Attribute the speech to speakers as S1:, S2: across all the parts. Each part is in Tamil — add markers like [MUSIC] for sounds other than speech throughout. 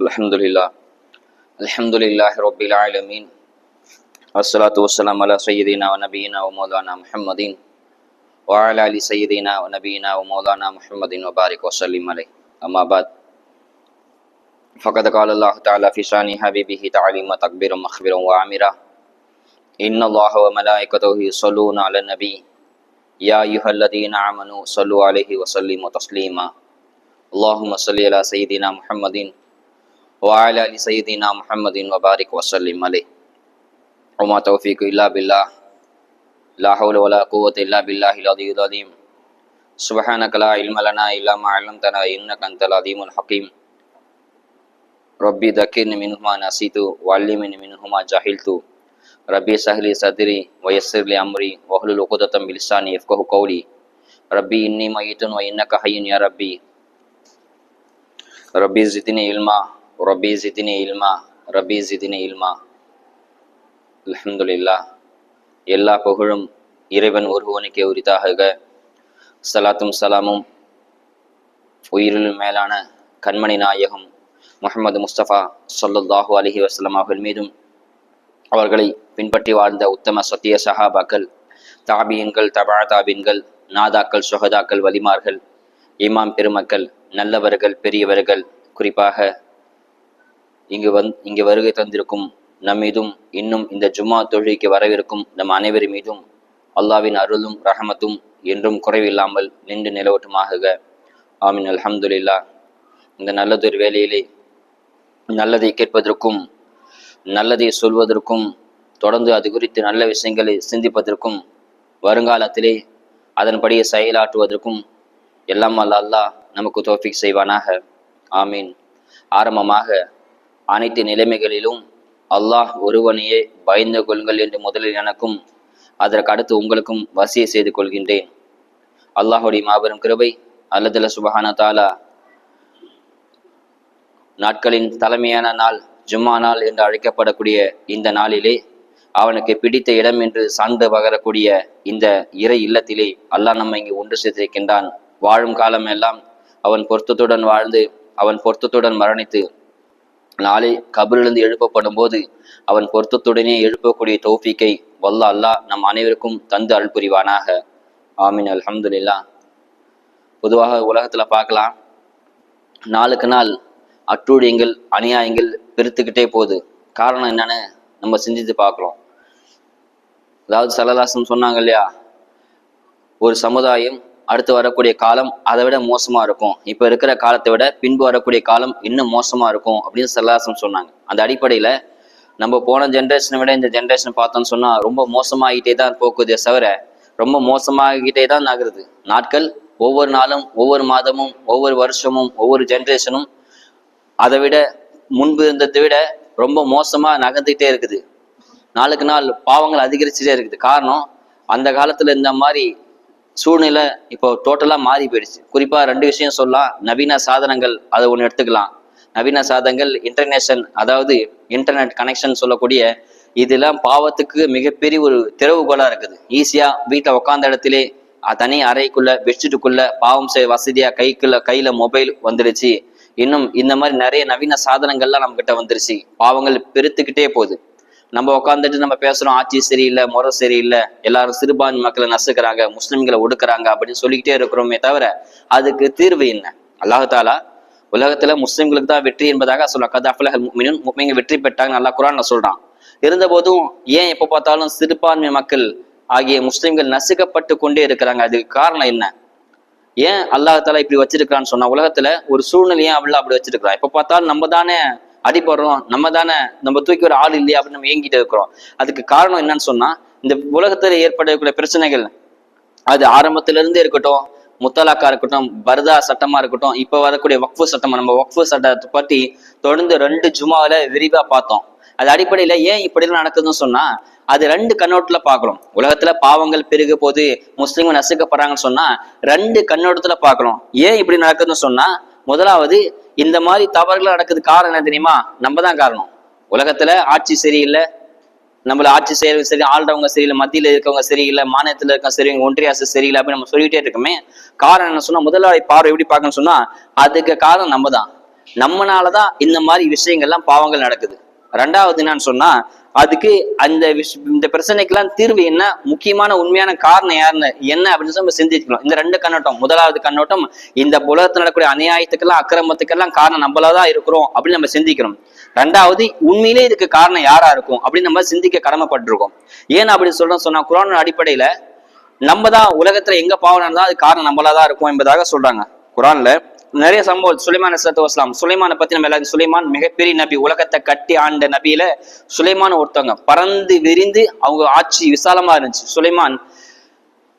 S1: الحمد لله الحمد لله رب العالمين والصلاة والسلام على سيدنا ونبينا ومولانا محمد وعلى آل سيدنا ونبينا ومولانا محمد وبارك وسلم عليه أما بعد فقد قال الله تعالى في شان حبيبه تعليما تكبيرا مخبرا وعامرا إن الله وملائكته يصلون على النبي يا أيها الذين آمنوا صلوا عليه وسلموا تسليما اللهم صل على سيدنا محمد وعلى آل سيدنا محمد وبارك وسلم عليه. وما توفيق إلا بالله. لا حول ولا قوة إلا بالله العلي العظيم. سبحانك لا علم لنا إلا ما علمتنا إنك أنت العليم الحكيم. ربي ذكرني منهما نسيت وعلمني منهما جهلت. ربي سهل لي صدري ويسر لي أمري واحلل عقدة من لساني يفقهوا قولي. ربي إني ميت وإنك حي يا ربي. ربي زدني علما. ரபி ஜிதினி இல்மா ரபி ஜிதினி இல்மா அலமதுல்லா எல்லா புகழும் இறைவன் ஒருவனுக்கே உரித்தாக சலாத்தும் சலாமும். உயிரிலும் மேலான கண்மணி நாயகம் முகமது முஸ்தபா சொல்லல்லாஹு அலஹி வசலம் அவர்கள் மீதும் அவர்களை பின்பற்றி வாழ்ந்த உத்தம சத்திய சஹாபாக்கள் தாபியன்கள் தபா தாபின்கள் நாதாக்கள் சுகதாக்கள் வலிமார்கள் இமாம் பெருமக்கள் நல்லவர்கள் பெரியவர்கள் குறிப்பாக இங்கு வந் இங்கு வருகை தந்திருக்கும் நம் மீதும் இன்னும் இந்த ஜும்மா தொழுகைக்கு வரவிருக்கும் நம் அனைவர் மீதும் அல்லாவின் அருளும் ரஹமத்தும் என்றும் குறைவில்லாமல் நின்று நிலவட்டுமாக ஆமின். அல்ஹம்துலில்லா இந்த நல்லதொரு வேலையிலே நல்லதை கேட்பதற்கும் நல்லதை சொல்வதற்கும் தொடர்ந்து அது குறித்து நல்ல விஷயங்களை சிந்திப்பதற்கும் வருங்காலத்திலே அதன்படியே செயலாற்றுவதற்கும் எல்லாம் அல்ல அல்லாஹ் நமக்கு தோஃபிக் செய்வானாக. ஆமீன். ஆரம்பமாக அனைத்து நிலைமைகளிலும் அல்லாஹ் ஒருவனையே பயந்து கொள்ளுங்கள் என்று முதலில் எனக்கும் அதற்கு அடுத்து உங்களுக்கும் வசிய செய்து கொள்கின்றேன். அல்லாஹுடைய மாபெரும் கிருபை அல்லதுல சுபஹான தாலா நாட்களின் தலைமையான நாள் ஜும்மா நாள் என்று அழைக்கப்படக்கூடிய இந்த நாளிலே அவனுக்கு பிடித்த இடம் என்று சான்று பகரக்கூடிய இந்த இறை இல்லத்திலே அல்லாஹ் நம்ம இங்கு ஒன்று சேர்த்திருக்கின்றான். வாழும் காலமெல்லாம் அவன் பொருத்தத்துடன் வாழ்ந்து அவன் பொருத்தத்துடன் மரணித்து நாளை கபிலிருந்து எழுப்பப்படும் போது அவன் பொருத்தத்துடனே எழுப்பக்கூடிய தோஃபிக்கை வல்ல அல்லாஹ் நம் அனைவருக்கும் தந்து அருள் புரிவானாக. ஆமீன். அல்ஹம்துலில்லா. பொதுவாக உலகத்துல பார்க்கலாம். நாளுக்கு நாள் அட்டூழியங்கள் அநியாயங்கள் பெருத்துக்கிட்டே போகுது. காரணம் என்னன்னு நம்ம சிந்தித்து பார்க்குறோம். அதாவது சலலாசம் சொன்னாங்க இல்லையா? ஒரு சமுதாயம் அடுத்து வரக்கூடிய காலம் அதை விட மோசமா இருக்கும். இப்ப இருக்கிற காலத்தை விட பின்பு வரக்கூடிய காலம் இன்னும் மோசமா இருக்கும் அப்படின்னு சல்லாசம் சொன்னாங்க. அந்த அடிப்படையில நம்ம போன ஜென்ரேஷனை விட இந்த ஜென்ரேஷன் பார்த்தோம்னு சொன்னா ரொம்ப மோசமாகிட்டே தான் போக்குதே தவிர ரொம்ப மோசமாகிட்டே தான் நகருது நாட்கள் ஒவ்வொரு நாளும் ஒவ்வொரு மாதமும் ஒவ்வொரு வருஷமும் ஒவ்வொரு ஜென்ரேஷனும் அதை விட முன்பு இருந்ததை விட ரொம்ப மோசமா நகர்ந்துகிட்டே இருக்குது. நாளுக்கு நாள் பாவங்கள் அதிகரிச்சுட்டே இருக்குது. காரணம் அந்த காலத்துல இந்த மாதிரி சூழ்நிலை இப்போ டோட்டலாக மாறி போயிடுச்சு. குறிப்பாக ரெண்டு விஷயம் சொல்லலாம். நவீன சாதனங்கள் அதை ஒன்று எடுத்துக்கலாம். நவீன சாதனங்கள் இன்டர்நேஷன் அதாவது இன்டர்நெட் கனெக்ஷன் சொல்லக்கூடிய இதெல்லாம் பாவத்துக்கு மிகப்பெரிய ஒரு திறவுகோலாக இருக்குது. ஈஸியாக வீட்டில் உட்காந்த இடத்திலே தனி அறைக்குள்ள பெட்ஷீட்டுக்குள்ள பாவம் செய்ய வசதியாக கைக்குள்ள கையில் மொபைல் வந்துடுச்சு. இன்னும் இந்த மாதிரி நிறைய நவீன சாதனங்கள்லாம் நம்ம கிட்ட வந்துருச்சு. பாவங்கள் பெருத்துக்கிட்டே போகுது. நம்ம உட்காந்துட்டு நம்ம பேசுறோம் ஆட்சி சரியில்லை முறை சரியில்லை எல்லாரும் சிறுபான்மை மக்களை நசுக்கிறாங்க முஸ்லிம்களை ஒடுக்குறாங்க அப்படின்னு சொல்லிக்கிட்டே இருக்கிறோமே தவிர அதுக்கு தீர்வு என்ன? அல்லாஹாலா உலகத்துல முஸ்லிம்களுக்கு தான் வெற்றி என்பதாக சொல்ல கதாஃபுல வெற்றி பெற்றாங்க நல்லா குரான் சொல்றான். இருந்த போதும் ஏன் எப்ப பார்த்தாலும் சிறுபான்மை மக்கள் ஆகிய முஸ்லிம்கள் நசுக்கப்பட்டு கொண்டே இருக்கிறாங்க? அதுக்கு காரணம் என்ன? ஏன் அல்லாஹாலா இப்படி வச்சிருக்கிறான்னு சொன்னா உலகத்துல ஒரு சூழ்நிலையும் அவள் அப்படி வச்சிருக்கிறான். எப்போ பார்த்தாலும் நம்ம தானே அடிப்படுறோம் நம்ம தானே நம்ம தூக்கி ஒரு ஆள் இல்லையா அப்படின்னு நம்ம ஏங்கிட்டு இருக்கிறோம். அதுக்கு காரணம் என்னன்னு சொன்னா இந்த உலகத்துல ஏற்படக்கூடிய பிரச்சனைகள் அது ஆரம்பத்துல இருந்து இருக்கட்டும் முத்தலாக்கா இருக்கட்டும் பர்தா சட்டமா இருக்கட்டும் இப்ப வரக்கூடிய வக்ஃபு சட்டம் நம்ம வக்ஃபு சட்டத்தை பற்றி தொடர்ந்து ரெண்டு ஜுமாவில விரிவா பார்த்தோம். அது அடிப்படையில ஏன் இப்படி நடக்குதுன்னு சொன்னா அது ரெண்டு கண்ணோட்டத்துல பாக்குறோம் உலகத்துல பாவங்கள் பெருக போது முஸ்லீம்கள் நசுக்கப்படுறாங்கன்னு சொன்னா ரெண்டு கண்ணோட்டத்துல பாக்குறோம் ஏன் இப்படி நடக்குதுன்னு சொன்னா முதலாவது இந்த மாதிரி தவறுகள் நடக்குது காரணம் என்ன தெரியுமா? நம்ம தான் காரணம். உலகத்துல ஆட்சி சரியில்லை. நம்மள ஆட்சி செய்யறது சரி ஆள்றவங்க சரியில்லை மத்தியில இருக்கவங்க சரியில்லை மாநிலத்துல இருக்க சரி ஒன்றிய அரசு சரியில்லை அப்படின்னு நம்ம சொல்லிட்டே இருக்கோமே. காரணம் என்ன சொன்னா முதலாளி பார்வை எப்படி பார்க்கணும்னு சொன்னா அதுக்கு காரணம் நம்ம தான் நம்மனாலதான் இந்த மாதிரி விஷயங்கள்லாம் பாவங்கள் நடக்குது. ரெண்டாவது என்னன்னு சொன்னா அதுக்கு அந்த விஷ் இந்த பிரச்சனைக்கெல்லாம் தீர்வு என்ன? முக்கியமான உண்மையான காரணம் யாருன்னு? என்ன அப்படின்னு சொல்லி நம்ம சிந்திக்கணும் இந்த ரெண்டு கண்ணோட்டம். முதலாவது கண்ணோட்டம் இந்த உலகத்தில் நடக்கக்கூடிய அநியாயத்துக்கெல்லாம் அக்கிரமத்துக்கெல்லாம் காரணம் நம்மளதான் இருக்கிறோம் அப்படின்னு நம்ம சிந்திக்கணும். ரெண்டாவது உண்மையிலே இதுக்கு காரணம் யாரா இருக்கும் அப்படின்னு நம்ம சிந்திக்க கடமைப்பட்டிருக்கோம். ஏன் அப்படி சொல்றோம் சொன்னா குரான் அடிப்படையில நம்ம தான் உலகத்துல எங்க பாவனா இருந்தா அது காரணம் நம்மளா தான் இருக்கும் என்பதாக சொல்றாங்க. குரான்ல நிறைய சம்பவம். சுலைமான் சத்து வஸ்லாம் சுலைமானை பத்தி நம்ம எல்லாரும் சுலைமான் மிகப்பெரிய நபி உலகத்தை கட்டி ஆண்ட நபியில சுலைமான் ஒருத்தவங்க. பறந்து விரிந்து அவங்க ஆட்சி விசாலமா இருந்துச்சு. சுலைமான்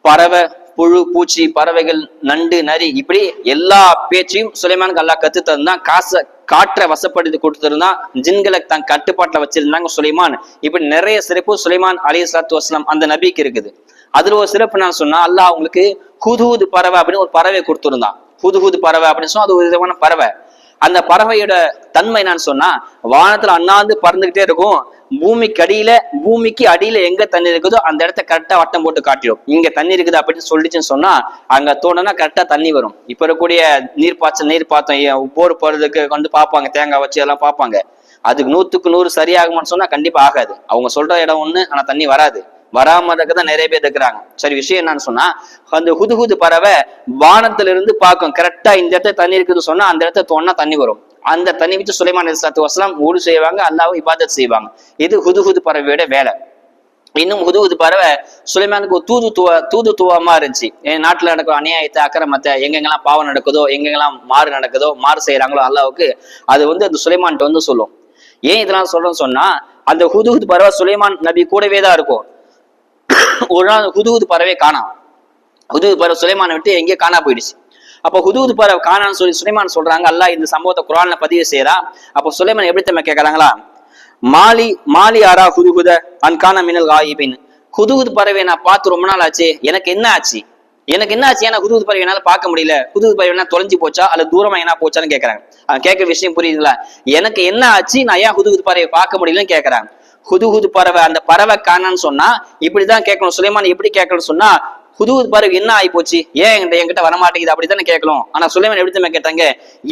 S1: பறவை புழு பூச்சி பறவைகள் நண்டு நரி இப்படி எல்லா பேச்சையும் சுலைமானுக்கு எல்லாம் கத்து தந்தான். காசை காற்றை வசப்படுத்தி கொடுத்துருந்தான் ஜின்களை தன் கட்டுப்பாட்டுல வச்சிருந்தாங்க சுலைமான். இப்படி நிறைய சிறப்பு சுலைமான் அலி சலாத்து வஸ்லாம் அந்த நபிக்கு இருக்குது. அதுல ஒரு சிறப்பு நான் சொன்னா அல்லாஹ் அவங்களுக்கு ஹுதுஹுது பறவை அப்படின்னு ஒரு பறவை கொடுத்துருந்தான். ஹுது பறவை அப்படின்னு சொன்னா அது ஒரு விதமான பறவை. அந்த பறவையோட தன்மை என்னன்னு சொன்னா வானத்துல அண்ணாந்து பறந்துகிட்டே இருக்கும். பூமிக்கு அடியில பூமிக்கு அடியில எங்க தண்ணி இருக்குதோ அந்த இடத்த கரெக்டா வட்டம் போட்டு காட்டிடும் இங்க தண்ணி இருக்குது அப்படின்னு சொல்லிச்சுன்னு சொன்னா அங்க தோணுனா கரெக்டா தண்ணி வரும். இப்ப இருக்கக்கூடிய நீர் பாய்ச்சல் நீர் பார்த்தோம் போர் போறதுக்கு வந்து பார்ப்பாங்க தேங்காய் வச்சு எல்லாம் பார்ப்பாங்க. அதுக்கு நூத்துக்கு நூறு சரியாகுமான்னு சொன்னா கண்டிப்பா ஆகாது. அவங்க சொல்ற இடம் ஒண்ணு ஆனா தண்ணி வராது. வராம தான் நிறைய பேர் இருக்கிறாங்க. சரி விஷயம் என்னன்னு சொன்னா அந்த ஹுதுஹுது பறவை வானத்துல இருந்து பார்க்கும் கரெக்டா இந்த இடத்துல தண்ணி இருக்குதுன்னு சொன்னா அந்த இடத்துல தோணா தண்ணி வரும். அந்த தண்ணி வச்சு சுலைமான் சத்து வசலாம் ஊடு செய்வாங்க அல்லாவும் இபாதத் செய்வாங்க. இது ஹுதுஹுது பறவையோட வேலை. இன்னும் ஹுதுஹுது பறவை சுலைமானுக்கு ஒரு தூது தூதுத்துவமா இருந்துச்சு. என் நாட்டுல நடக்கிற அநியாயத்தை அக்கிரமத்தை எங்கெங்கெல்லாம் பாவம் நடக்குதோ எங்கெங்கெல்லாம் மாறு நடக்குதோ மாறு செய்யறாங்களோ அல்லாவுக்கு அது வந்து அந்த சுலைமான்கிட்ட வந்து சொல்லும். ஏன் இதெல்லாம் சொல்றேன்னு சொன்னா அந்த ஹுதுஹுது பறவை சுலைமான் நபி கூடவே தான் இருக்கும். ஒரு நாள் ஹுதுகுது பறவை காணாம் ஹுதுகுது பறவை சுலைமானை விட்டு எங்கேயோ காணா போயிடுச்சு. அப்போ ஹுதுகுது பறவை காணான்னு சொல்லி சுலைமான் சொல்றாங்க அல்லா இந்த சம்பவத்தை குரான்ல பதிவு செய்யறான் அப்போ சுலைமான் எப்படி தம்ம கேட்கறாங்களா மாலி மாலி ஆரா ஹுதுகுத அன்கான மினல் காயிபின். ஹுதுகுது பறவை நான் பார்த்து ரொம்ப நாள் ஆச்சு. எனக்கு என்ன ஆச்சு? எனக்கு என்ன ஆச்சு? ஏன்னா குதுகுது பறவை என்னால பார்க்க முடியல? குதுகுது பறவை என்ன தொலைஞ்சு போச்சா? அல்ல தூரமா என்ன போச்சான்னு கேட்கறாங்க அவன் கேட்கிற விஷயம் புரியுதுங்களா? எனக்கு என்ன ஆச்சு? நான் ஏன் குதுகுது பறவை பார்க்க முடியலன்னு கேட்கறாங்க ஹுதுஹுது பறவை. அந்த பறவை காணான்னு சொன்னா இப்படிதான் கேட்கணும். சுலைமான் எப்படி கேட்கணும்னு சொன்னா ஹுதுஹுது பறவை என்ன ஆகி போச்சு ஏன் என்கிட்ட என்கிட்ட வரமாட்டேங்குது? அப்படித்தானே கேட்கணும். ஆனா சுலைமான் எப்படி தான் கேட்டாங்க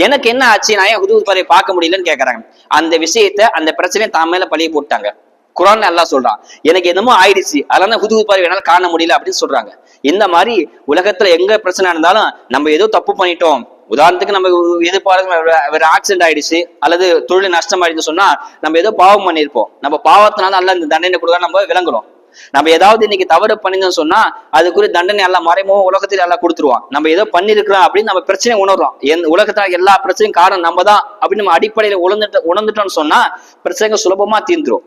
S1: எனக்கு என்ன ஆச்சு? நான் ஏன் ஹுதுஹுது பறவை பார்க்க முடியலன்னு கேட்கறாங்க அந்த விஷயத்த அந்த பிரச்சனையை தான் மேல பழிய போட்டாங்க. குரான் நல்லா சொல்றான் எனக்கு என்னமோ ஆயிடுச்சு. அதனால புது பறவை என்னால காண முடியல அப்படின்னு சொல்றாங்க. இந்த மாதிரி உலகத்துல எங்க பிரச்சனை இருந்தாலும் நம்ம ஏதோ தப்பு பண்ணிட்டோம். உதாரணத்துக்கு நம்ம எதிர்பார்க்க ஒரு ஆக்சிடென்ட் ஆயிடுச்சு அல்லது தொழில் நஷ்டம் ஆயிடுச்சு சொன்னா நம்ம ஏதோ பாவம் பண்ணியிருப்போம். நம்ம பாவத்தினால அல்ல இந்த தண்டனை கொடுக்க நம்ம விளங்குறோம். நம்ம ஏதாவது இன்னைக்கு தவறு பண்ணிருந்தோம் சொன்னா அதுக்குரிய தண்டனை எல்லாம் மறைமுகம் உலகத்துல எல்லாம் கொடுத்துருவான். நம்ம ஏதோ பண்ணிருக்கிறோம் அப்படின்னு நம்ம பிரச்சனை உணர்றோம். எந்த உலகத்துல எல்லா பிரச்சனையும் காரணம் நம்ம தான் அப்படின்னு நம்ம அடிப்படையில உணர்ந்துட்டு உணர்ந்துட்டோம்னு சொன்னா பிரச்சனைகள் சுலபமா தீர்ந்துரும்.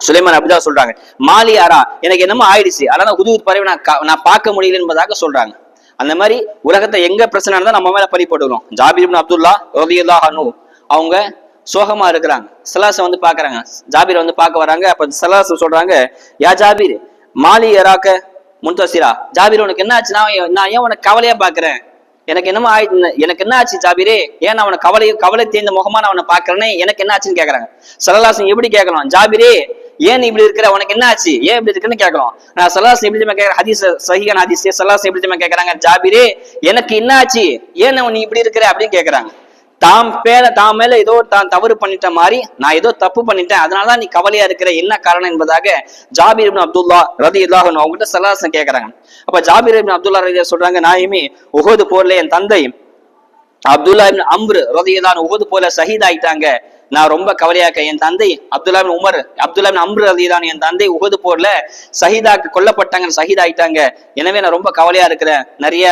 S1: சுலைமான் அப்படிதான் சொல்றாங்க. மாலியாரா எனக்கு என்னமோ ஆயிடுச்சு. அதனால ஹுதூத் பறவை நான் நான் பார்க்க முடியல என்பதாக சொல்றாங்க. அந்த மாதிரி உலகத்தை எங்க பிரச்சனை இருந்தால் நம்ம மேல பழி போட்டுக்கிறோம். ஜாபிர் அப்துல்லா ரலியல்லா ஹனு அவங்க சோகமா இருக்கிறாங்க. சலாச வந்து பாக்குறாங்க ஜாபீர் வந்து பார்க்க வராங்க. அப்ப சலாச சொல்றாங்க யா ஜாபீர் மாலி எராக்க முன்தசிரா. ஜாபீர் உனக்கு என்ன ஆச்சுன்னா நான் ஏன் உனக்கு கவலையா பாக்குறேன் எனக்கு என்னமோ ஆயிடுச்சு எனக்கு என்ன ஆச்சு ஜாபீரே? ஏன் அவனை கவலை கவலை தேர்ந்த முகமா நான் அவனை பாக்குறேனே எனக்கு என்ன ஆச்சுன்னு கேக்குறாங்க. சலலாசன் எப்படி கேட்கலாம் ஜாபீரே ஏன் நீ இப்படி இருக்கிற? உனக்கு என்ன ஆச்சு ஏன் இப்படி இருக்குன்னு கேட்கலாம் நான் சல்லாஸ் எப்படி கேட்கற ஹதீஸ் சஹிகான ஹதீஸ் சலாசன் எப்படி கேட்கறாங்க. ஜாபிரே எனக்கு என்ன ஆச்சு ஏன் நீ இப்படி இருக்கிற? அப்படின்னு கேட்கறாங்க. தாம் பேர தாம் மேல ஏதோ தான் தவறு பண்ணிட்ட மாதிரி நான் ஏதோ தப்பு பண்ணிட்டேன். அதனாலதான் நீ கவலையா இருக்கிற? என்ன காரணம் என்பதாக ஜாபிர் இப்னு அப்துல்லா ரதி இல்லாஹன் அவங்ககிட்ட சலாசன் கேட்கறாங்க. அப்ப ஜாபிர் இப்னு அப்துல்லா ரதி சொல்றாங்க நாயுமே உகது போர்ல என் தந்தை அப்துல்லா இப்னு அம்ரு ரதியதான் உகது போல சஹீத் ஆயிட்டாங்க நான் ரொம்ப கவலையா இருக்கேன். என் தந்தை அப்துல்லா உமர் அப்துல்லா அம்ரு அலிதான் என் தந்தை உகது போர்ல சஹிதாக்கு கொல்லப்பட்டாங்க ஷஹீத் ஆயிட்டாங்க எனவே நான் ரொம்ப கவலையா இருக்கிறேன். நிறைய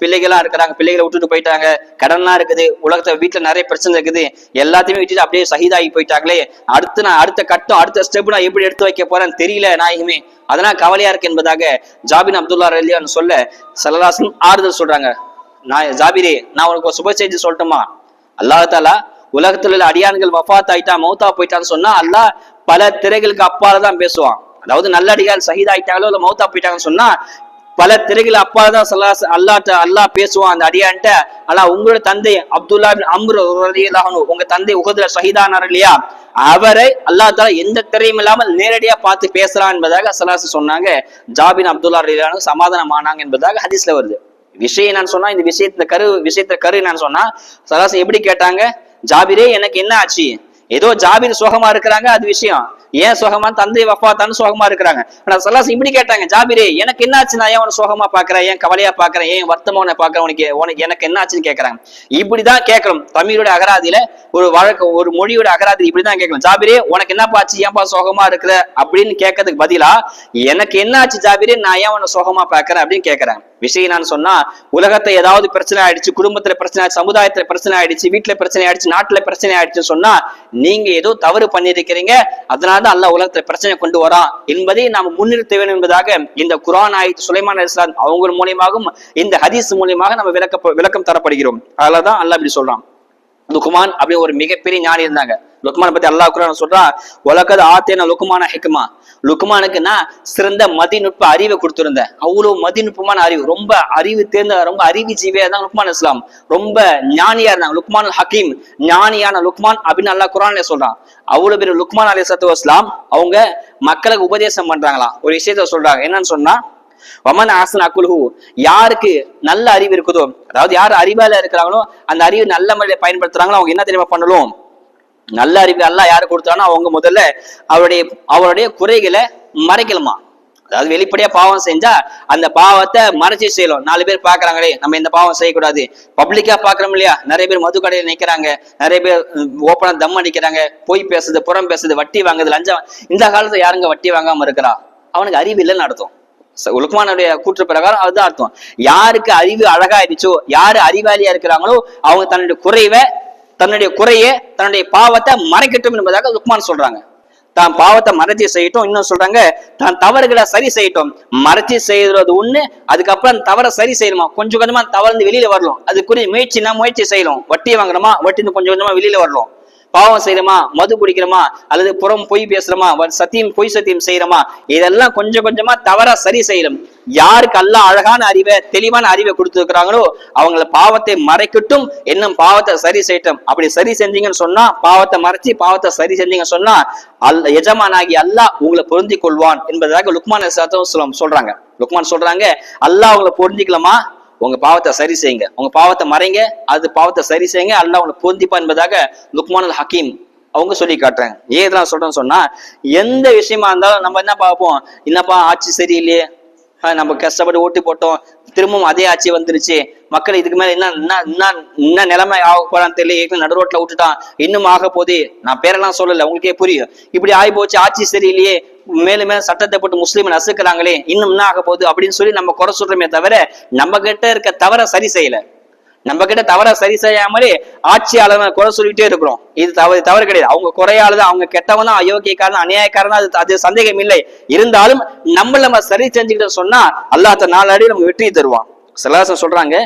S1: பிள்ளைகளா இருக்கிறாங்க. பிள்ளைகளை விட்டுட்டு போயிட்டாங்க. கடன்லாம் இருக்குது. உலகத்துல வீட்டுல நிறைய பிரச்சனை இருக்குது. எல்லாத்தையுமே விட்டுட்டு அப்படியே சகிதாகி போயிட்டாங்களே. அடுத்து நான் அடுத்த கட்டம் அடுத்த ஸ்டெப் நான் எப்படி எடுத்து வைக்க போறேன்னு தெரியல நாயகமே. அதெல்லாம் கவலையா இருக்கு என்பதாக ஜாபின் அப்துல்லா ரலியான்னு சொல்ல சலராசன் ஆறுதல் சொல்றாங்க. நான் ஜாபிரே நான் உனக்கு சுப செய்தி சொல்லட்டுமா? அல்லாஹாலா உலகத்துல உள்ள அடியான்கள் வஃபாத் ஆயிட்டா மௌத்தா போயிட்டான்னு சொன்னா அல்லாஹ் பல திரைகளுக்கு அப்பால தான் பேசுவான். அதாவது நல்ல அடியால் சகிதா ஆயிட்டாங்களோ இல்ல மௌத்தா போயிட்டாங்கன்னு சொன்னா பல திரைகள் அப்பால தான் அல்லாட்ட அல்லா பேசுவான் அந்த அடியான்ட்ட ஆனா உங்களோட தந்தை அப்துல்லா பின் அம்ரு உங்க தந்தை உகதுல ஷஹீதானார் இல்லையா? அவரை அல்லாஹ் தாலா எந்த திரையும் இல்லாமல் நேரடியா பார்த்து பேசுறான் என்பதாக சலாசு சொன்னாங்க. ஜாபின் அப்துல்லா ரலியல்லாஹு சமாதானம் ஆனாங்க என்பதாக ஹதீஸ்ல வருது. விஷயம் என்னன்னு சொன்னா இந்த விஷயத்துல கரு விஷயத்துல கரு என்னன்னு சொன்னா சலாசு எப்படி கேட்டாங்க? ஜாபிரே எனக்கு என்ன ஆச்சு? ஏதோ ஜாபிர் சோகமா இருக்கிறாங்க அது விஷயம். ஏன் சோகமா? தந்தை வஃபாத்தான்னு சோகமா இருக்கிறாங்க. ஆனா சல்லாஸ் இப்படி கேட்டாங்க ஜாபிரே எனக்கு என்ன நான் ஏன் உன சோகமா பாக்குறேன் ஏன் கவலையா பாக்குறேன் ஏன் வருத்தமா உன பாக்குறேன் உனக்கு உனக்கு எனக்கு என்னாச்சுன்னு கேக்குறாங்க. இப்படிதான் கேட்கணும் தமிழோட அகராதியில ஒரு வழக்கு ஒரு மொழியோட அகராதி இப்படிதான் கேட்கணும் ஜாபிரே உனக்கு என்ன பாச்சு ஏன்பா சோகமா இருக்கிற? அப்படின்னு கேட்கறதுக்கு பதிலா எனக்கு என்னாச்சு ஜாபிரே? நான் ஏன் உன சோகமா பாக்குறேன் அப்படின்னு கேக்குறேன் விஷயம் நான் சொன்னா உலகத்தை ஏதாவது பிரச்சனை ஆயிடுச்சு குடும்பத்துல பிரச்சனை ஆயிடுச்சு சமுதாயத்துல பிரச்சனை ஆயிடுச்சு வீட்டுல பிரச்சனை ஆயிடுச்சு நாட்டுல பிரச்சனை ஆயிடுச்சுன்னு சொன்னா நீங்க ஏதோ தவறு பண்ணிருக்கிறீங்க அதனாலதான் அல்லாஹ் உலகத்துல பிரச்சனை கொண்டு வரான் என்பதை நாம் முன்னிறுத்த வேண்டும் என்பதாக இந்த குரான் ஆயத்து சுலைமான் இஸ்லாம் அவங்க மூலியமாகவும் இந்த ஹதீஸ் மூலியமாக நம்ம விளக்க விளக்கம் தரப்படுகிறோம். அதனாலதான் அல்லாஹ் இப்படி சொல்றான். லுக்குமான் அப்படின்னு ஒரு மிகப்பெரிய ஞானி இருந்தாங்க. லுக்குமான் பத்தி அல்லாஹ் குரான் சொல்றான் உலகது ஆத்தேன லுக்குமான ஹிக்குமா லுக்குமானுக்கு நான் சிறந்த மதிநுட்ப அறிவை கொடுத்திருந்தேன். அவ்வளவு மதிநுட்பமான அறிவு ரொம்ப அறிவு தேர்ந்த ரொம்ப அறிவு ஜீவியா இருந்தாங்க லுக்மான் இஸ்லாம். ரொம்ப ஞானியா இருந்தாங்க லுக்மான் ஹக்கீம். ஞானியான லுக்மான் அப்படின்னு நல்லா குரான்ல சொல்றான். அவ்வளவு பேர் லுக்மான் அலி சத்து இஸ்லாம் அவங்க மக்களுக்கு உபதேசம் பண்றாங்களா ஒரு விஷயத்த சொல்றாங்க. என்னன்னு சொன்னா வமன் ஆசன் அக்குல்ஹு யாருக்கு நல்ல அறிவு இருக்குதோ அதாவது யார் அறிவால இருக்கிறாங்களோ அந்த அறிவு நல்ல முறையில பயன்படுத்துறாங்களோ அவங்க என்ன தெரியுமா பண்ணணும்? நல்ல அறிவு எல்லாம் யாரு கொடுத்தானோ அவங்க முதல்ல அவருடைய அவருடைய குறைகளை மறைக்கலாமா அதாவது வெளிப்படையா பாவம் செஞ்சா அந்த பாவத்தை மறைச்சு செய்யலாம் நாலு பேர் பாக்குறாங்களே நம்ம இந்த பாவம் செய்யக்கூடாது. பப்ளிக்கா பாக்குறோம் இல்லையா? நிறைய பேர் மது கடையில் நிக்கிறாங்க. நிறைய பேர் ஓப்பனா தம் அடிக்கிறாங்க. பொய் பேசுது புறம் பேசுது வட்டி வாங்குது லஞ்சம் இந்த காலத்துல யாருங்க வட்டி வாங்காம இருக்கிறா? அவனுக்கு அறிவு இல்லைன்னு அர்த்தம். ச- கூற்று பிரகாரம் அதுதான் அர்த்தம். யாருக்கு அறிவு அழகாயிருச்சோ யாரு அறிவாளியா இருக்கிறாங்களோ அவங்க தன்னுடைய குறைவை தன்னுடைய குறைய தன்னுடைய பாவத்தை மறைக்கட்டும் என்பதாக லுக்மான் சொல்றாங்க. தான் பாவத்தை மறைச்சி செய்யட்டும் இன்னும் சொல்றாங்க தான் தவறுகளை சரி செய்யட்டும். மறைச்சி செய்யறது ஒண்ணு அதுக்கப்புறம் அந்த தவறை சரி செய்யணுமா? கொஞ்சம் கொஞ்சமா அந்த தவறு வெளியில வரலாம் அதுக்குரிய முயற்சினா முயற்சி செய்யலாம் வட்டி வாங்குறோமா? வட்டி கொஞ்சம் கொஞ்சமா வெளியில வரலாம் பாவம் செய்யறோமா மது குடிக்கிறோமா? அல்லது புறம் பொய் பேசுறோமா? சத்தியம் பொய் சத்தியம் செய்யறோமா இதெல்லாம் கொஞ்சம் கொஞ்சமா தவறா சரி செய்யணும். யாருக்கு அல்ல அழகான அறிவை தெளிவான அறிவை கொடுத்துருக்கிறாங்களோ அவங்கள பாவத்தை மறைக்கட்டும் இன்னும் பாவத்தை சரி செய்யட்டும். அப்படி சரி செஞ்சீங்கன்னு சொன்னா பாவத்தை மறைச்சி பாவத்தை சரி செஞ்சீங்கன்னு சொன்னா அல் எஜமானாகி அல்லாஹ் உங்களை பொருந்திக் கொள்வான் என்பதாக லுக்மான் சொல்லம் சொல்றாங்க. லுக்மான் சொல்றாங்க அல்லாஹ் உங்களை பொருந்திக்கலாமா? உங்க பாவத்தை சரி செய்யுங்க. உங்க பாவத்தை மறைங்க அது பாவத்தை சரி செய்யுங்க. அல்லா உங்களை பொருந்திப்பா என்பதாக லுக்மான் ஹக்கீம் அவங்க சொல்லி காட்டுறாங்க. ஏன் இதெல்லாம் சொல்றேன்னு சொன்னா எந்த விஷயமா இருந்தாலும் நம்ம என்ன பார்ப்போம்? என்னப்பா ஆட்சி சரியில்லையே. ஆஹ் நம்ம கஷ்டப்பட்டு ஓட்டு போட்டோம். திரும்பவும் அதே ஆட்சி வந்துருச்சு. மக்கள் இதுக்கு மேல என்ன என்ன என்ன நிலைமை ஆக போறான்னு தெரியல. ஏற்கனவே நடு ரோட்ல விட்டுட்டான். இன்னும் ஆக போதே நான் பேரெல்லாம் சொல்லல. உங்களுக்கே புரியும். இப்படி ஆகி போச்சு. ஆட்சி சரியில்லையே. மேலும் மேலும் சட்டத்தை போட்டு முஸ்லீம் நசுக்கிறாங்களே இன்னும் என்ன ஆக போகுது அப்படின்னு சொல்லி நம்ம குறை சொல்றோமே தவிர நம்ம கிட்ட இருக்க தவற சரி செய்யல. நம்ம கிட்ட தவற சரி செய்யாமலே ஆட்சியாளர் குறை சொல்லிட்டே இருக்கிறோம். இது தவறு தவறு கிடையாது. அவங்க குறையாளது அவங்க கெட்டவன் தான் அயோக்கியக்காரன் அநியாயக்காரன் அது அது சந்தேகம் இல்லை. இருந்தாலும் நம்ம நம்ம சரி செஞ்சுக்கிட்ட சொன்னா அல்லாஹ் நாளடி நமக்கு வெற்றி தருவான். சிலாசம் சொல்றாங்க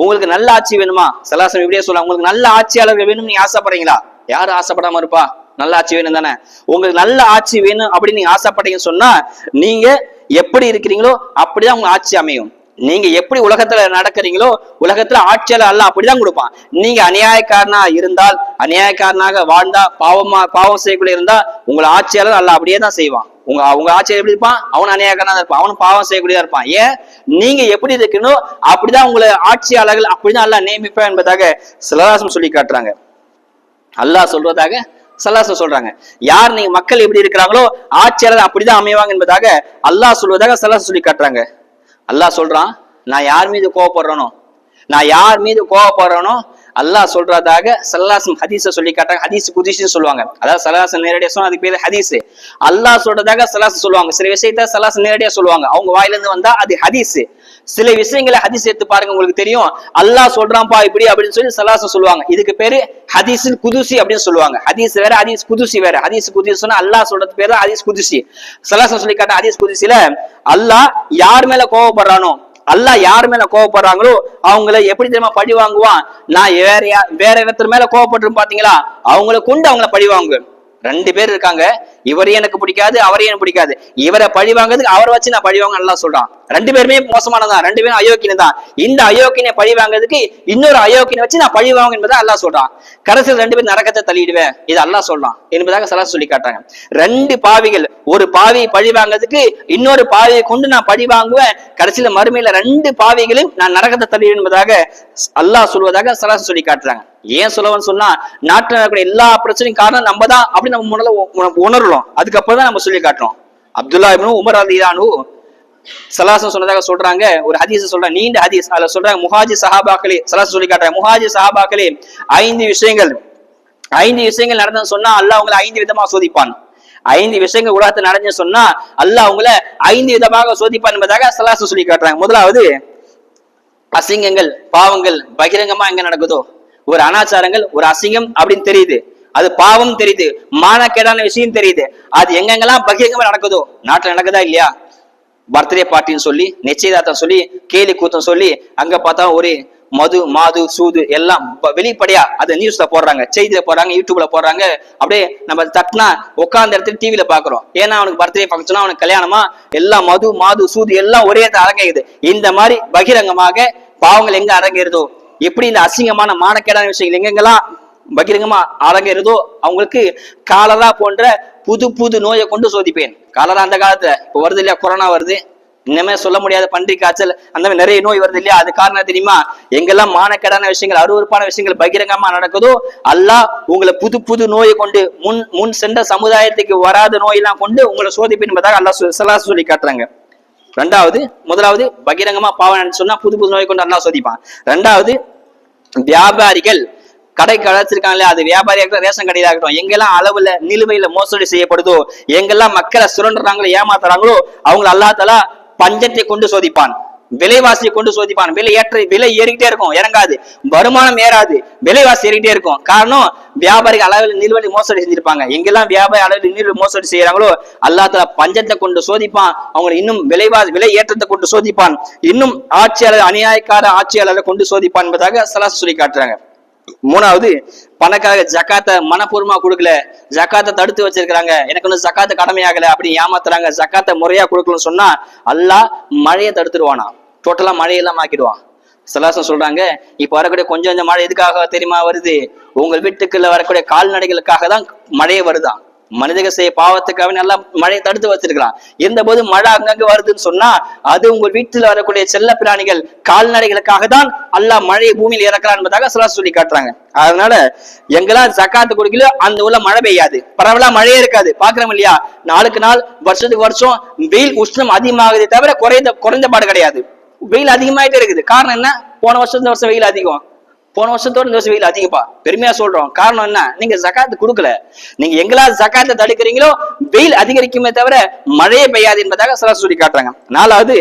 S1: உங்களுக்கு நல்ல ஆட்சி வேணுமா? சிலாசம் இப்படியே சொல்றாங்க உங்களுக்கு நல்ல ஆட்சியாளர்கள் வேணும்னு நீங்க ஆசைப்படுறீங்களா? யாரும் ஆசைப்படாம இருப்பா? நல்ல ஆட்சி வேணும் தானே? உங்களுக்கு நல்ல ஆட்சி வேணும் அப்படின்னு நீங்க ஆசைப்பட்டீங்கன்னு சொன்னா நீங்க எப்படி இருக்கிறீங்களோ அப்படிதான் உங்க ஆட்சி அமையும். நீங்க எப்படி உலகத்துல நடக்கிறீங்களோ உலகத்துல ஆட்சியாளர் அல்ல அப்படிதான் கொடுப்பான். நீங்க அநியாயக்காரனா இருந்தால் அநியாயக்காரனாக வாழ்ந்தா பாவமா பாவம் செய்யக்கூடிய இருந்தா உங்களை ஆட்சியாளர் அல்ல அப்படியே தான் செய்வான். உங்க உங்க ஆட்சியர் எப்படி இருப்பான்? அவன் அநியாயக்காரனா தான் இருப்பான் அவனும் பாவம் செய்யக்கூடியதா இருப்பான். ஏன்? நீங்க எப்படி இருக்கணும் அப்படிதான் உங்களை ஆட்சியாளர்கள் அப்படிதான் அல்ல நியமிப்பேன் என்பதாக சிலராசம் சொல்லி காட்டுறாங்க. அல்லாஹ் சொல்றதாக சல்லாசம் சொல்றாங்க. யார் நீங்க மக்கள் எப்படி இருக்கிறாங்களோ ஆட்சியாளர் அப்படிதான் அமைவாங்க என்பதாக அல்லாஹ் சொல்வதாக சல்லாசம் சொல்லி காட்டுறாங்க. அல்லாஹ் சொல்றான் நான் யார் மீது கோவப்படுறேனோ நான் யார் மீது கோவப்படுறேனோ அல்லாஹ் சொல்றதாக சல்லாசம் ஹதீஸ சொல்லி காட்டாங்க ஹதீஸ் குதிஷ்னு சொல்லுவாங்க. அதாவது சல்லாசம் நேரடியா சொன்னா அதுக்கு பேர் ஹதீஸ். அல்லாஹ் சொல்றதாக சல்லாசம் சொல்லுவாங்க. சில விஷயத்த சல்லாசம் நேரடியா சொல்லுவாங்க. அவங்க வாயிலிருந்து வந்தா அது ஹதீஸ். சில விஷயங்களை ஹதீஸ் எடுத்து பாருங்க உங்களுக்கு தெரியும். அல்லாஹ் சொல்றான்ப்பா இப்படி அப்படின்னு சொல்லி சலாசம் சொல்லுவாங்க. இதுக்கு பேரு ஹதீஸில் குதுசி அப்படின்னு சொல்லுவாங்க. ஹதீஸ் வேற ஹதீஸ் குதுசி வேற. ஹதீஸ் குதுசி சொன்னா அல்லாஹ் சொல்றது பேர் தான் ஹதீஸ் குதுசி. சலாசம் சொல்லி காட்ட ஹதீஸ் குதுசில அல்லாஹ் யார் மேல கோவப்படுறானோ அல்லாஹ் யார் மேல கோவப்படுறாங்களோ அவங்கள எப்படி தெரியுமா பழி வாங்குவான்? நான் வேற யா- வேற இடத்துல மேல கோவப்பட்டு பாத்தீங்களா? அவங்கள கொண்டு அவங்கள பழி வாங்குவேன். ரெண்டு பேர் இருக்காங்க. இவரையும் எனக்கு பிடிக்காது அவரையும் எனக்கு பிடிக்காது. இவரை பழி வாங்குறதுக்கு அவரை வச்சு நான் பழி வாங்க நல்லா சொல்றான். ரெண்டு பேருமே மோசமானதான் ரெண்டு பேரும் அயோக்கியம் தான். இந்த அயோக்கியனை பழி வாங்குறதுக்கு இன்னொரு அயோக்கியனை வச்சு நான் பழி வாங்க என்பதை அல்லா சொல்றான். கடைசியில் ரெண்டு பேரும் நரக்கத்தை தள்ளிடுவேன். இது அல்லாஹ் சொல்றான். என்பதாக சலா சொல்லி காட்டாங்க ரெண்டு பாவிகள் ஒரு பாவியை பழி வாங்குறதுக்கு இன்னொரு பாவியை கொண்டு நான் பழி வாங்குவேன். கடைசியில மறுமையில ரெண்டு பாவிகளையும் நான் நரகத்தை தள்ளி என்பதாக அல்லாஹ் சொல்வதாக சலாசு சொல்லி காட்டுறாங்க.
S2: ஏன் சொல்லவன்னு சொன்னா நாட்டுல எல்லா பிரச்சனையும் காரணம் நம்ம தான் அப்படின்னு நம்ம முதல்ல உ- உ- அதுக்கப்புறம் தான் நம்ம சொல்லி காட்டுறோம். அப்துல்லா இப்னு உமர் அலிதானு சலாசம் சொன்னதாக சொல்றாங்க. ஒரு ஹதீஸ் சொல்றாங்க. நீண்ட ஹதீஸ். அதுல சொல்றாங்க முஹாஜி சஹாபாக்களே சலாசம் சொல்லி காட்டுறாங்க. முஹாஜி சஹாபாக்களே ஐந்து விஷயங்கள். ஐந்து விஷயங்கள் நடந்ததுன்னு சொன்னா அல்லாஹ் உங்களை ஐந்து விதமா சோதிப்பான். ஐந்து விஷயங்கள் உலகத்தில் நடந்து சொன்னா அல்லாஹ் உங்களை ஐந்து விதமாக சோதிப்பான் என்பதாக சலாசம் சொல்லி காட்டுறாங்க. முதலாவது அசிங்கங்கள் பாவங்கள் பகிரங்கமா எங்க நடக்குதோ? ஒரு அனாச்சாரங்கள் ஒரு அசிங்கம் அப்படின்னு தெரியுது. அது பாவம் தெரியுது மானக்கேடான விஷயம் தெரியுது. அது எங்கெங்கெல்லாம் பகிரங்கமா நடக்குதோ நாட்டுல நடக்குதா இல்லையா? பர்த்டே பார்ட்டின்னு சொல்லி நிச்சயதார்த்தம் சொல்லி கேலி கூத்தம் சொல்லி அங்க பார்த்தா ஒரு மது மாது சூது எல்லாம் வெளிப்படையா அதை நியூஸ்ல போடுறாங்க செய்தியில போடுறாங்க யூடியூப்ல போடுறாங்க. அப்படியே நம்ம தட்டினா உட்காந்த இடத்துல டிவியில பாக்குறோம் ஏன்னா அவனுக்கு பர்த்டே ஃபங்க்ஷனா அவனுக்கு கல்யாணமா? எல்லாம் மது மாது சூது எல்லாம் ஒரே இடத்துல அரங்கேறுது. இந்த மாதிரி பகிரங்கமாக பாவங்கள் எங்க அரங்கேறுதோ? எப்படி இந்த அசிங்கமான மானக்கேடான விஷயங்கள் எங்கெங்கெல்லாம் பகிரங்கமா அரங்கேறதோ அவங்களுக்கு காலரா போன்ற புது புது நோயை கொண்டு சோதிப்பேன். காலரா அந்த காலத்துல. இப்போ வருது இல்லையா? கொரோனா வருது. இன்னமே சொல்ல முடியாத பன்றி காய்ச்சல். அந்த மாதிரி நிறைய நோய் வருது இல்லையா? அது காரணம் தெரியுமா? எங்கெல்லாம் மானக்கேடான விஷயங்கள் அருவருப்பான விஷயங்கள் பகிரங்கமா நடக்குதோ அல்லாஹ் உங்களை புது புது நோயை கொண்டு முன் முன் சென்ற சமுதாயத்துக்கு வராத நோயெல்லாம் கொண்டு உங்களை சோதிப்பேன் என்பதாக அல்லாஹ் சொல்~ சொல்லி காட்டுறாங்க. ரெண்டாவது முதலாவது பகிரங்கமா பாவம் சொன்னா புது புது நோய் கொண்டு அல்லாஹ் சோதிப்பான். ரெண்டாவது வியாபாரிகள் கடைக்கு அழைச்சிருக்காங்களே அது வியாபாரியா ரேஷன் கடையாகட்டும் எங்கெல்லாம் அளவுல நிலுவையில மோசடி செய்யப்படுதோ எங்கெல்லாம் மக்களை சுரண்டுறாங்களோ ஏமாத்துறாங்களோ அவங்களை அல்லா பஞ்சத்தை கொண்டு சோதிப்பான். விலைவாசியை கொண்டு சோதிப்பான். விலை ஏற்ற விலை ஏறிக்கிட்டே இருக்கும் இறங்காது. வருமானம் ஏறாது விலைவாசி ஏறிக்கிட்டே இருக்கும். காரணம் வியாபாரிகள் அளவில் நிலுவையில் மோசடி செஞ்சிருப்பாங்க. எங்கெல்லாம் வியாபாரி அளவில் நிலுவை மோசடி செய்யறாங்களோ அல்லா பஞ்சத்தை கொண்டு சோதிப்பான். அவங்களை இன்னும் விலைவாசி விலை ஏற்றத்தை கொண்டு சோதிப்பான். இன்னும் ஆட்சியாளர் அநியாயக்கார ஆட்சியாளரை கொண்டு சோதிப்பான் என்பதாக சலாசு சொல்லி காட்டுறாங்க. மூணாவது பணக்காக ஜக்காத்தை மனப்பூர்வமா கொடுக்கல. ஜக்காத்தை தடுத்து வச்சிருக்கிறாங்க. எனக்கு வந்து ஜக்காத்த கடமையாகல அப்படின்னு ஏமாத்துறாங்க. ஜக்காத்தை முறையா கொடுக்கலன்னு சொன்னா அல்லாஹ் மழையை தடுத்துருவானா? டோட்டலா மழையெல்லாம் ஆக்கிடுவான். சலாசம் சொல்றாங்க இப்ப வரக்கூடிய கொஞ்சம் கொஞ்சம் மழை எதுக்காக தெரியுமா வருது? உங்கள் வீட்டுக்குள்ள வரக்கூடிய கால்நடைகளுக்காக தான் மழையே வருதான். மனிதக செய்ய பாவத்துக்காக நல்லா மழையை தடுத்து வச்சிருக்கலாம் இருந்த போது மழை அங்கங்க வருதுன்னு சொன்னா அது உங்கள் வீட்டுல வரக்கூடிய செல்ல பிராணிகள் கால்நடைகளுக்காக தான் அல்லாஹ் மழையை பூமியில் இறக்கிறான் என்பதாக சிலர் சொல்லி காட்டுறாங்க. அதனால எங்கெல்லாம் ஜக்காத்து கொடுக்கல அந்த உள்ள மழை பெய்யாது. பரவலா மழையே இருக்காது. பாக்குறோம் இல்லையா? நாளுக்கு நாள் வருஷத்துக்கு வருஷம் வெயில் உஷ்ணம் அதிகமாகுதே தவிர குறைந்த குறைந்த பாடு கிடையாது. வெயில் அதிகமாயிட்டே இருக்குது. காரணம் என்ன? போன வருஷம் இந்த வருஷம் வெயில் அதிகம். போன வருஷத்தோட இந்த வருஷம் வெயில் அதிகப்பா. பெருமையா சொல்றோம். காரணம் என்ன? நீங்க ஜக்காத்து கொடுக்கல. நீங்க எங்களா ஜக்காத்தை தடுக்கிறீங்களோ வெயில் அதிகரிக்குமே தவிர மழையே பெய்யாது என்பதாக சில சொல்லி காட்டுறாங்க. நாலாவது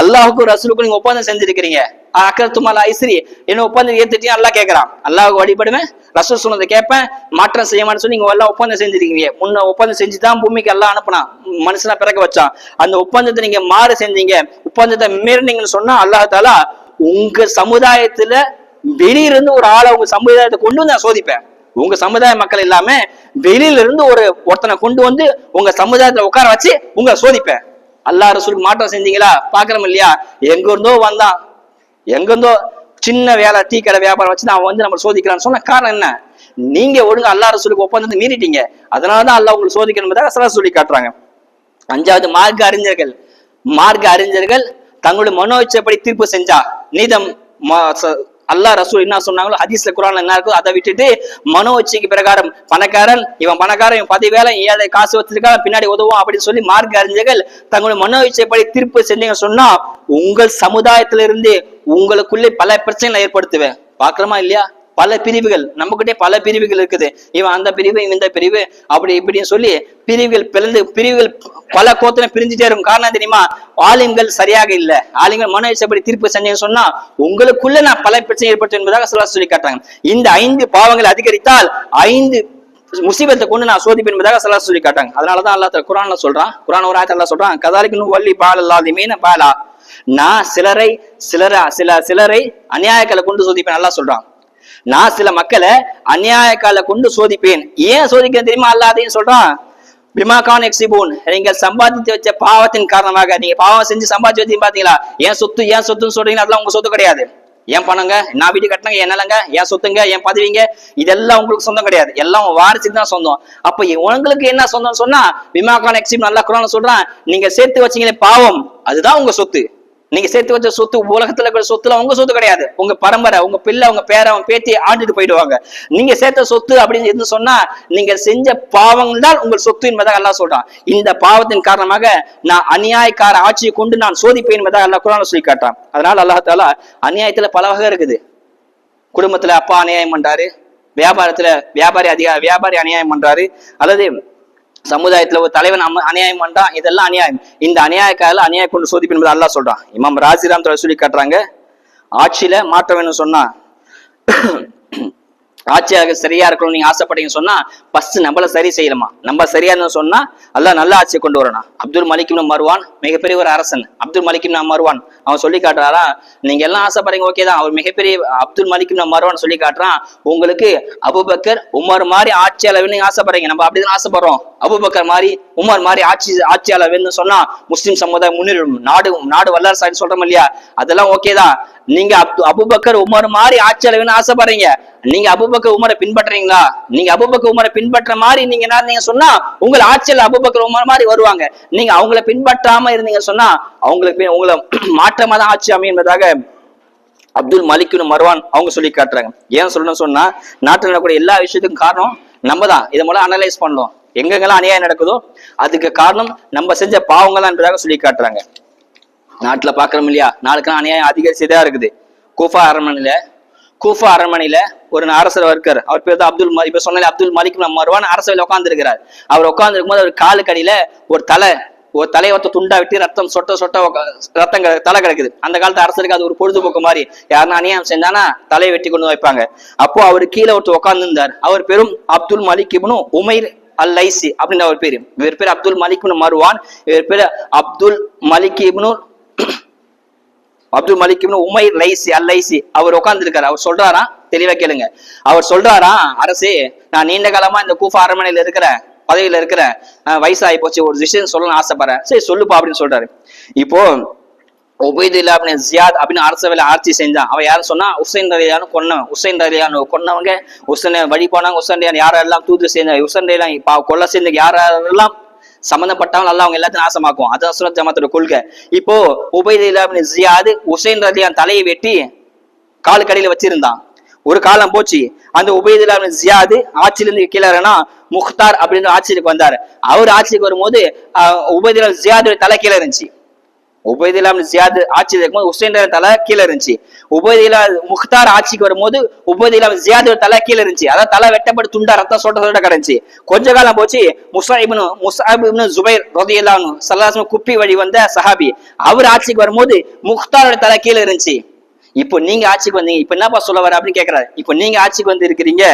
S2: அல்லாஹுக்கும் ரசூலுக்கும் நீங்க ஒப்பந்தம் செஞ்சிருக்கிறீங்க. அக்கரத்துமால ஐஸ்ரி என்ன ஒப்பந்தம் ஏத்துட்டியா அல்லாஹ் கேட்கறான் அல்லாஹ் வழிபடுவேன் ரசூல் சொன்னதை கேட்பேன். மாற்றம் செய்ய மாட்டேன்னு சொல்லி நீங்க எல்லாம் ஒப்பந்தம் செஞ்சிருக்கீங்க. முன்ன ஒப்பந்தம் செஞ்சு தான் பூமிக்கு எல்லாம் அனுப்புனான். மனுஷனா பிறக்க வச்சான். அந்த ஒப்பந்தத்தை நீங்க மாறு செஞ்சீங்க. ஒப்பந்தத்தை மீறினீங்கன்னு சொன்னா அல்லாஹ் தாலா உங்க சமுதாயத்துல வெளியிலிருந்து ஒரு ஆளை உங்க சமுதாயத்தை கொண்டு வந்து நான் சோதிப்பேன். உங்க சமுதாய மக்கள் இல்லாம வெளியில இருந்து ஒரு ஒருத்தனை கொண்டு வந்து உங்க சமுதாயத்துல உட்கார வச்சு உங்களை சோதிப்பேன். அல்லாஹ் ரசூலுக்கு மாற்றம் செஞ்சீங்களா? பாக்குறோம் இல்லையா? எங்க இருந்தோ வந்தான். எங்க இருந்தோ சின்ன வேலை டீ கடை வியாபாரம் வச்சு நான் வந்து நம்ம சோதிக்கிறான்னு சொன்ன காரணம் என்ன? நீங்க ஒழுங்கா அல்லாஹ் ரசூலுக்கு ஒப்பந்தத்தை மீறிட்டீங்க. அதனாலதான் அல்லாஹ் உங்களுக்கு சோதிக்கணும் என்பதாக சொல்லி காட்டுறாங்க. அஞ்சாவது மார்க்க அறிஞர்கள். மார்க்க அறிஞர்கள் தங்களுடைய மனோச்சப்படி தீர்ப்பு செஞ்சா. நீதம் அல்லா ரசூல் என்ன சொன்னாங்களோ ஹதீஸ்ல குரான்ல என்ன இருக்கோ அதை விட்டுட்டு மனோச்சிக்கு பிரகாரம் பணக்காரன் இவன் பணக்காரன் இவன் பதவி வேலை ஏழை காசு வச்சிருக்கா பின்னாடி உதவும் அப்படின்னு சொல்லி மார்க்க அறிஞர்கள் தங்களுடைய மனோ படி தீர்ப்பு செஞ்சீங்க சொன்னா உங்கள் சமுதாயத்திலிருந்து உங்களுக்குள்ளே பல பிரச்சனைகளை ஏற்படுத்துவேன். பாக்குறோமா இல்லையா? பல பிரிவுகள் நம்மகிட்டே பல பிரிவுகள் இருக்குது. இவன் அந்த பிரிவு இவன் இந்த பிரிவு அப்படி இப்படின்னு சொல்லி பிரிவுகள் பிளந்து பிரிவுகள் பல கோத்திரம் பிரிஞ்சுட்டே இருக்கும். காரணம் தெரியுமா? ஆளுங்கள் சரியாக இல்லை. ஆளுங்கள் மனோ இச்சைப்படி தீர்ப்பு செஞ்சேன்னு சொன்னா உங்களுக்குள்ள நான் பல பிரச்சனை ஏற்பட்டு என்பதாக சொல்ல சொல்லி காட்டுறாங்க. இந்த ஐந்து பாவங்கள் அதிகரித்தால் ஐந்து முசீபத்தை கொண்டு நான் சோதிப்பேன் என்பதாக சொல்ல சொல்லி காட்டாங்க அதனாலதான் அல்லாஹ் குரான்ல சொல்றான். குரான் ஒரு ஆயத்துல சொல்றான் கதாலிக்கு வள்ளி பால் அல்லாதி மீன பாலா. நான் சிலரை சிலரா சில சிலரை அநியாயக்களை கொண்டு சோதிப்பேன் நல்லா சொல்றான். நான் சில மக்களை அநியாயக்கால கொண்டு சோதிப்பேன். ஏன் சோதிக்க தெரியுமா? அல்லாதையும் சொல்றான். பிமாகான் எக்ஸிபூன். நீங்கள் சம்பாதித்து வச்ச பாவத்தின் காரணமாக நீங்க பாவம் செஞ்சு சம்பாதிச்சு வச்சு பாத்தீங்களா? ஏன் சொத்து ஏன் சொத்துன்னு சொல்றீங்க அதெல்லாம் உங்க சொத்து கிடையாது. ஏன் பணங்க? நான் வீடு கட்டினங்க என் நிலங்க? என் சொத்துங்க? என் பதவிங்க? இதெல்லாம் உங்களுக்கு சொந்தம் கிடையாது. எல்லாம் உங்க வாரிசுக்கு தான் சொந்தம். அப்ப உங்களுக்கு என்ன சொந்தம் சொன்னா பிமாகான் எக்ஸிப் நல்லா குரான் சொல்றான் நீங்க சேர்த்து வச்சீங்களே பாவம் அதுதான் உங்க சொத்து. நீங்க சேர்த்து வச்ச சொத்து உலகத்துல இருக்கிற சொத்துல உங்க சொத்து கிடையாது. உங்க பரம்பரை உங்க பிள்ளை உங்க பேர அவன் பேத்தி ஆண்டுட்டு போயிடுவாங்க. நீங்க சேர்த்த சொத்து அப்படின்னு எது சொன்னா நீங்க செஞ்ச பாவங்கள் தான் உங்கள் சொத்து என்பதாக எல்லாம் சொல்றான். இந்த பாவத்தின் காரணமாக நான் அநியாயக்கார ஆட்சியை கொண்டு நான் சோதிப்பேன் என்பதாக எல்லாம் குரான சொல்லி காட்டுறான். அதனால அல்லாஹ் அநியாயத்துல பல வகை இருக்குது. குடும்பத்துல அப்பா அநியாயம் பண்றாரு வியாபாரத்துல வியாபாரி அதிகா வியாபாரி அநியாயம் பண்றாரு. அல்லது சமுதாயத்துல ஒரு தலைவன் நம்ம அநியாயம் பண்றான் இதெல்லாம் அநியாயம். இந்த அநியாயக்காரில் அநியாயம் கொண்டு சோதிப்பு என்பது அல்லாஹ் சொல்றான். இமாம் ராஜிராம் சொல்லி காட்டுறாங்க ஆட்சியில மாற்றம் வேணும்னு சொன்னா ஆட்சியாக சரியா இருக்கணும் நீங்க ஆசைப்பட்டீங்கன்னு சொன்னா ஃபர்ஸ்ட் நம்மள சரி செய்யலாமா நம்ம சரியா இருந்தோம்னு சொன்னா அல்லாஹ் நல்ல ஆட்சியை கொண்டு வரணும். அப்துல் மலிக் மறுவான் மருவான் மிகப்பெரிய ஒரு அரசன். Abdul Malik ibn Marwan. அவன் சொல்லி காட்டுறாரா நீங்க எல்லாம் ஆசைப்படுறீங்க ஓகே தான். அவர் மிகப்பெரிய அப்துல் மலிக் இப்னு மருவான் சொல்லி காட்டுறான் உங்களுக்கு அபுபக்கர் உமர் மாதிரி ஆட்சியாளர் வேணும் ஆசைப்படுறீங்க. நம்ம அப்படிதான் ஆசைப்படுறோம். அபுபக்கர் மாதிரி உமர் மாதிரி ஆட்சி ஆட்சியாளர் வேணும்னு சொன்னா முஸ்லிம் சமுதாயம் முன்னேறும். நாடு நாடு வல்லரசு சொல்றோம் இல்லையா? அதெல்லாம் ஓகே தான். நீங்க அப்து அபுபக்கர் உமர் மாதிரி ஆட்சி அளவுன்னு ஆசைப்படுறீங்க. நீங்க அபுபக்கர் உமரை பின்பற்றுறீங்களா? நீங்க அபுபக்கர் உமரை பின்பற்ற மாதிரி நீங்க என்ன நீங்க சொன்னா உங்களை ஆட்சியில் அபுபக்கர் உமர் மாதிரி வருவாங்க. நீங்க அவங்கள பின்பற்றாம இருந்தீங்க சொன்னா அவங்களுக்கு உங்களை [CLEARS THROAT] மாற்றமா தான் ஆட்சி அமையும் என்பதாக அப்துல் மலிக்னு மர்வான் அவங்க சொல்லி காட்டுறாங்க. ஏன் சொல்லணும்னு சொன்னா நாட்டில் நடக்கூடிய எல்லா விஷயத்துக்கும் காரணம் நம்ம தான். இதை மூலம் அனலைஸ் பண்ணோம் எங்கெங்கெல்லாம் அநியாயம் நடக்குதோ அதுக்கு காரணம் நம்ம செஞ்ச பாவங்கள் தான் என்பதாக சொல்லி காட்டுறாங்க. நாட்டுல பாக்குறோம் இல்லையா? நாளுக்கு அநியாயம் அதிகரிச்சுதான் இருக்குது. கூஃபா அரண்மனையில கூஃபா அரண்மனையில ஒரு அரசர் இருக்கார் அவர் பேர் தான் அப்துல் மலிக் இப்ப சொன்னாலே அப்துல் மலிக் மருவான் அரசவையில் உட்காந்துருக்கிறார் அவர் உட்காந்துருக்கும் போது அவர் காலுக்கு ஒரு தலை ஒரு தலையை ஒருத்த துண்டா விட்டு ரத்தம் சொட்ட சொட்ட ரத்தம் தலை கிடக்குது. அந்த காலத்து அரசருக்கு அது ஒரு பொழுதுபோக்கு மாதிரி. யாருன்னா அநியாயம் செஞ்சானா தலையை வெட்டி கொண்டு வைப்பாங்க. அப்போ அவர் கீழே ஒருத்தர் உட்கார்ந்து இருந்தார் அவர் பெரும் அப்துல் மலிக் இப்னு உமைர் அல் லைசி அப்படின்னு அவர் பேரு. இவர் பேர் அப்துல் மலிக் மருவான். இவர் பேர் அப்துல் மலிக் இப்னு அப்துல் மலிக்னு உமைர் லைசி அல் லைசி அவர் உட்கார்ந்துருக்காரு அவர் சொல்றாரா? தெளிவா கேளுங்க. அவர் சொல்றாரா? அரசே நான் நீண்ட காலமா இந்த கூஃபா அரண்மனையில இருக்கிறேன் பதவியில இருக்கிறேன் வயசாகி போச்சு ஒரு விஷயம் சொல்லணும்னு ஆசைப்படுறேன். சரி சொல்லுப்பா அப்படின்னு சொல்றாரு. இப்போ உபைதுல்லா அப்படின்னு ஜியாத் அப்படின்னு அரசவையில ஆட்சி செஞ்சான். அவன் யாரும் சொன்னா உசைன் ரலியான்னு கொன்னவன். உசைன் ரலியான்னு கொன்னவங்க உசைன் வழி போனாங்க உசன் யாரெல்லாம் தூது செஞ்சாங்க உசன் ரலியான் பா கொல்ல செஞ்ச யாரெல்லாம் சம்பந்தப்பட்டாலும் நல்லா அவங்க எல்லாத்தையும் நாசமாக்கும். அதான் அசுரத் ஜமாத்தோட கொள்கை. இப்போ உபைதுல்லா ஜியாது ஜியாத் உசைன் ரலியான் தலையை வெட்டி காலு கடையில் வச்சிருந்தான். ஒரு காலம் போச்சு. அந்த உபயதுல்லா ஜியாது ஆட்சியிலிருந்து கீழே முக்தார் அப்படின்னு ஆட்சியிலுக்கு வந்தார். அவர் ஆட்சிக்கு வரும்போது உபயதுல்லா ஜியாது தலை கீழே இருந்துச்சு. உபயதிலாம் ஜியாது ஜியாத் இருக்கும்போது உசைன் தலை கீழே இருந்துச்சு. உபயதிலா முக்தார் ஆட்சிக்கு வரும்போது உபயதிலாம் இப்னு ஜியாது தலை கீழே இருந்துச்சு. அதான் தலை வெட்டப்பட்டு துண்டா ரத்தம் சொட்ட சொட்ட கிடந்துச்சு. கொஞ்ச காலம் போச்சு முசாஹிப்னு முசாஹிப்னு ஜுபைர் ரதியல்லாஹு சல்லாசம் குப்பி வழி வந்த சஹாபி. அவர் ஆட்சிக்கு வரும்போது முக்தாரோட தலை கீழே இருந்துச்சு. இப்போ நீங்க ஆட்சிக்கு வந்தீங்க. இப்ப என்னப்பா சொல்ல வர அப்படின்னு கேக்குறாரு. இப்போ நீங்க ஆட்சிக்கு வந்து இருக்கிறீங்க.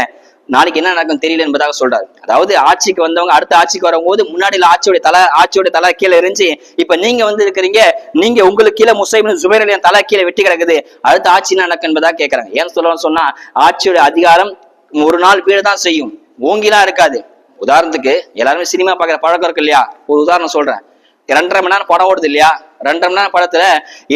S2: நாளைக்கு என்ன நடக்கும் தெரியல என்பதாக சொல்றாரு. அதாவது ஆட்சிக்கு வந்தவங்க அடுத்த ஆட்சிக்கு வரும்போது முன்னாடி ஆட்சியோட தலை ஆட்சியோட தலை கீழே இருந்துச்சு இப்ப நீங்க வந்து இருக்கிறீங்க நீங்க உங்களுக்கு கீழே முசைபின் சுபேர் அலியன் தலை கீழே வெட்டி கிடக்குது அடுத்த ஆட்சி என்ன நடக்கும் என்பதாக கேக்குறாங்க. ஏன் சொல்லணும்னு சொன்னா ஆட்சியோட அதிகாரம் ஒரு நாள் வீடு தான் செய்யும். ஓங்கிலாம் இருக்காது. உதாரணத்துக்கு எல்லாருமே சினிமா பார்க்குற பழக்கம் இருக்கு இல்லையா? ஒரு உதாரணம் சொல்றேன். ரெண்டரை மணி நேரம் படம் ஓடுது இல்லையா? ரெண்டரை மணி நேரம் படத்துல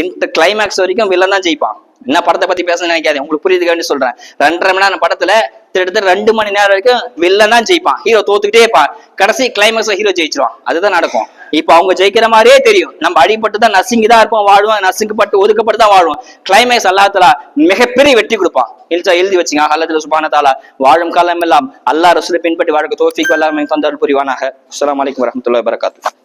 S2: இந்த கிளைமேக்ஸ் வரைக்கும் வில்லன் தான் ஜெயிப்பான். என்ன படத்தை பத்தி பேச நினைக்காது உங்களுக்கு புரியுதுக்காண்டி சொல்றேன். ரெண்டரை மணி நேரம் படத்துல கிட்டத்தட்ட ரெண்டு மணி நேரம் வரைக்கும் வில்லன் தான் ஜெயிப்பான். ஹீரோ தோத்துக்கிட்டே இருப்பான். கடைசி கிளைமேக்ஸ்ல ஹீரோ ஜெயிச்சிருவான். அதுதான் நடக்கும். இப்ப அவங்க ஜெயிக்கிற மாதிரியே தெரியும். நம்ம அடிபட்டு தான் நசுங்கி தான் இருப்போம் வாழ்வோம் நசுங்கப்பட்டு ஒதுக்கப்பட்டு தான் வாழ்வோம் கிளைமேக்ஸ் அல்லாத்தலா மிகப்பெரிய வெற்றி கொடுப்பான். எழுச்சா எழுதி வச்சுங்க. அல்லத்துல சுபான தாலா வாழும் காலம் எல்லாம் அல்லாஹ் ரசூலை பின்பற்றி வாழ்க்கை தோஃபிக்கு எல்லாமே தந்தால் புரிவானாக. அஸ்லாம் வலைக்கம் வரமத்துல வரகாத்து